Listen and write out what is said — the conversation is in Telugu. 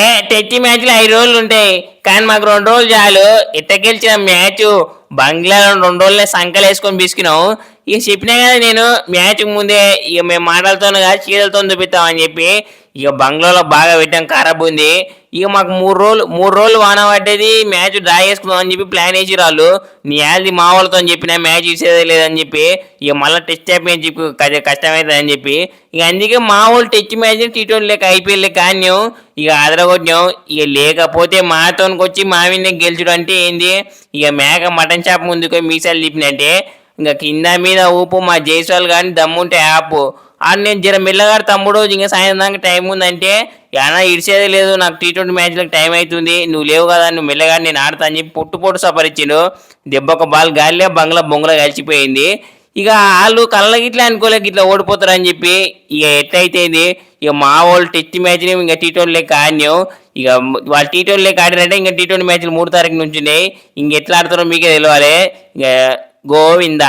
ఏ టెచ్చి మ్యాచ్లు ఐదు రోజులు ఉంటాయి. కానీ మాకు రెండు రోజులు చాలు. ఎట్ట గెలిచిన మ్యాచ్ బంగ్లాలో రెండు రోజులే సంకలు వేసుకొని పిసికినాం ఇక చెప్పినా కదా నేను మ్యాచ్ ముందే ఇక మేము మాటలతోనే కాదు చీరలతో చూపిస్తామని చెప్పి ఇక బంగ్లాలో బాగా పెట్టాం ఖరాబ్ ఉంది. ఇక మాకు మూడు రోజులు మూడు రోజులు వాన పడ్డది మ్యాచ్ డ్రా చేసుకుందాం అని చెప్పి ప్లాన్ వేసి రాళ్ళు. నీ యాది మా వాళ్ళతో చెప్పిన మ్యాచ్ ఇచ్చేదే లేదని చెప్పి ఇక మళ్ళీ టెస్ట్ ఛాంపియన్షిప్ కష్టమవుతుంది అని చెప్పి ఇక అందుకే మా వాళ్ళు టెస్ట్ మ్యాచ్ టీ ట్వంటీ లెక్క ఐపీఎల్ లెక్క ఆడినాం. ఇక అదరగొట్టినాం ఇక లేకపోతే మాతోనికి వచ్చి మా మీద గెలుచుడు అంటే ఏంది? ఇక మేక మటన్ షాప్ ముందుకు మీసాలు తిప్పినట్టే. ఇంకా కింద మీద ఊపు మా జైస్వాల్ కానీ దమ్ముంటే యాప్ ఆడు నేను జర మెల్లగాడు తమ్ముడు ఇంకా సాయంత్రం దాకా టైం ఉందంటే ఏనా ఇడిసేది లేదు నాకు టీ ట్వంటీ మ్యాచ్లకు టైం అవుతుంది నువ్వు లేవు కదా నువ్వు మెల్లగాడు నేను ఆడతా అని చెప్పి పొట్టు పొట్టు సపరిచ్చిండు దెబ్బకు బాల్ గాలిలో బంగ్లా బొంగలో కలిసిపోయింది. ఇక వాళ్ళు కళ్ళకి ఇట్లా అనుకోలేక ఇట్లా ఓడిపోతారు అని చెప్పి ఇక ఎట్లయితేంది ఇక మా వాళ్ళు టెస్ట్ మ్యాచ్ని ఇంకా టీ ట్వంటీ లెక్క ఆడినాం. ఇక వాళ్ళు టీ ట్వంటీ లెక్క ఆడినంటే ఇంకా టీ ట్వంటీ మ్యాచ్లు మూడు తారీఖు నుంచి ఉన్నాయి. ఇంక ఎట్లా ఆడతారో మీకే తెలియాలి ఇక గోవింద